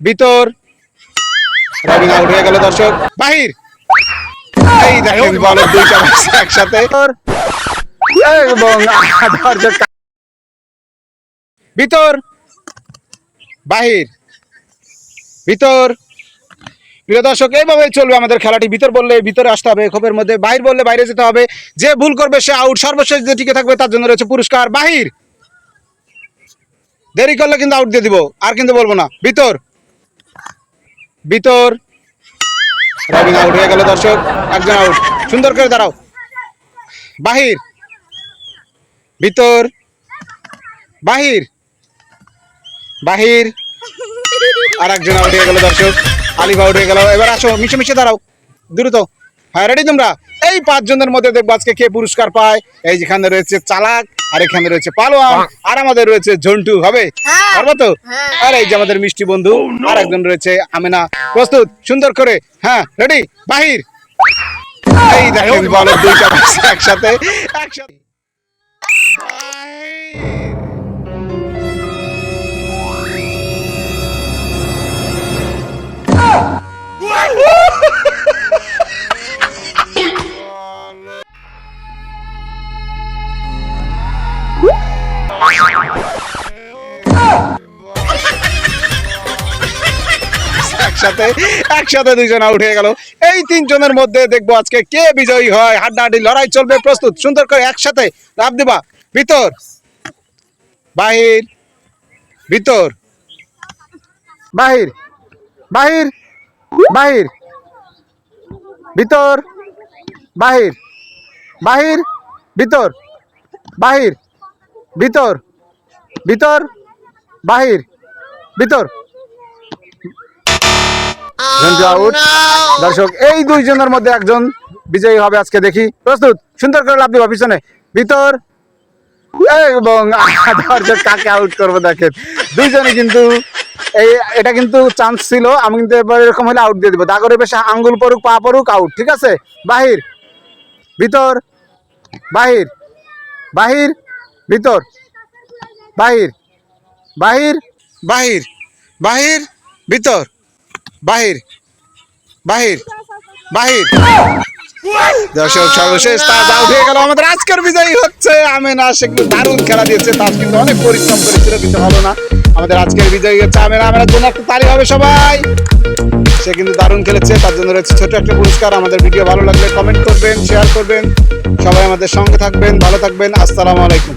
ভিতর। আউট হয়ে গেল দর্শক। বাহির। এই দেখেন বলের দুইটা একসাথে। এবং দর্শক ভিতর। বাহির। ভিতর। প্রিয় দর্শক এইভাবে চলবে আমাদের খেলাটি। ভিতর বললে ভিতরে আসতে হবে খোপের মধ্যে। বাহির বললে বাইরে যেতে হবে। যে ভুল করবে সে আউট সর্বশেষ যে টিকে থাকবে তার জন্য রয়েছে পুরস্কার। বাহির। দেরি করলে কিন্তু আউট দিয়ে দিব। আর কিন্তু বলব না। ভিতর। ভিতর রাইডিং আউট হয়ে গেল দর্শক। একজন আউট সুন্দর করে দাঁড়াও। বাহির। ভিতর বাহির। বাহির। আর একজন আউট হয়ে গেল দর্শক। আলিফ আউট হয়ে গেল। এবার আসো, মিশে মিশে দাঁড়াও। দ্রুত। হ্যাঁ রেডি তোমরা? এই পাঁচজনের মধ্যে দেখব আজকে কে পুরস্কার পায়। এই যেখানে রয়েছে চালাক আর এখানে রয়েছে পালোয়ান আর আমাদের রয়েছে ঝন্টু হবে? হ্যাঁ। পারব তো? হ্যাঁ। আর এই যে আমাদের মিষ্টি বন্ধু আর একজন রয়েছে আমেনা। প্রস্তুত? সুন্দর করে। হ্যাঁ রেডি বাহির। এই দেখেন বলের দুইটা একসাথে একসাথে। একসাথে একসাথে দুইজন আউট হয়ে গেল। এই তিনজনের মধ্যে দেখব আজকে কে বিজয়ী হয়, হাড্ডাহাড্ডি লড়াই চলবে প্রস্তুত। সুন্দর করে একসাথে লাভ দিবা। ভিতর। বাহির। ভিতর। বাহির। বাহির। বাহির। ভিতর। বাহির। বাহির। ভিতর। বাহির। ভিতর। ভিতর। বাহির। ভিতর। আউট দর্শক এই দুইজনের মধ্যে একজন বিজয়ী হবে আজকে দেখি। প্রস্তুত সুন্দর করে লাভ দিবা পিছনে। ভিতর। এবং দর্শক কাকে আউট করব দেখেন। দুইজনে কিন্তু এই এটা কিন্তু চান্স ছিল। আমি কিন্তু এবার এরকম হলে আউট দিয়ে দিব। দাগরে বেশি আঙ্গুল পড়ুক পা পড়ুক আউট ঠিক আছে? বাহির। ভিতর। বাহির। বাহির। ভিতর। বাহির বাহির। বাহির। বাহির। ভিতর। বাহির বাহির বাহির। দর্শক সর্বশেষ তাজ আউট হয়ে গেল। আমাদের আজকের বিজয়ী হচ্ছে আমেনা। সে কিন্তু দারুণ খেলা দিয়েছে। তাজ কিন্তু অনেক পরিশ্রম করেছিল কিন্তু হলো না। আমাদের আজকের বিজয়ী হচ্ছে আমেনা। আমেনার জন্য একটা তালি হবে সবাই। সে কিন্তু দারুণ খেলেছে। তার জন্য রয়েছে ছোট একটা পুরস্কার। আমাদের ভিডিও ভালো লাগলে কমেন্ট করবেন শেয়ার করবেন। সবাই আমাদের সঙ্গে থাকবেন, ভালো থাকবেন। আসসালামু আলাইকুম।